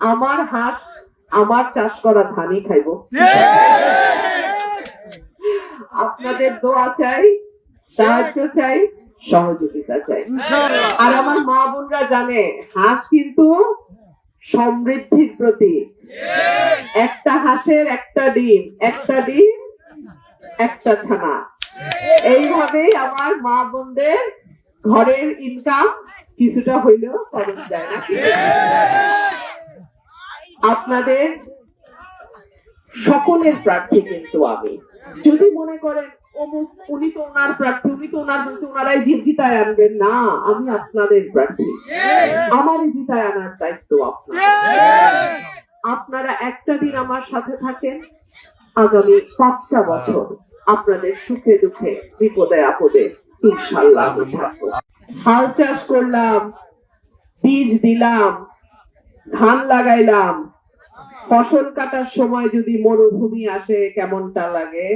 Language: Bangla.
আমার হাঁস আমার চাষ করা ধানই খাইবো। আপনাদের দোয়া চাই সাহায্য চাই সহযোগিতা চাই। আর আমার মা বোনরা জানে হাঁস কিন্তু সমৃদ্ধির প্রতি একটা হাঁসের একটা ডিম একটা ডিম একটা ছানা। এইভাবেই আমার মা বোনদের ঘরের ইনকাম কিছুটা হইলেও খরচ যায় নাকি? আপনাদের সকলের প্রার্থী কিন্তু আমি। যদি মনে করেন, অমুক, উনি তো ওনার প্রার্থী, উনি তো ওনার ওনারাই জিত, জিতায় আনবেন। না, আমি আপনাদের প্রার্থী। আমারই জিতায় আনার দায়িত্ব আপনার আপনারা একটা দিন আমার সাথে থাকেন। আগামী পাঁচটা বছর আপনাদের সুখে দুঃখে, বিপদে আপদে ইনশাল্লাহ হাল চাষ করলাম, বীজ দিলাম ধান লাগাইলাম। ফসল কাটার সময় যদি মরুভূমি আসে কেমনটা লাগে?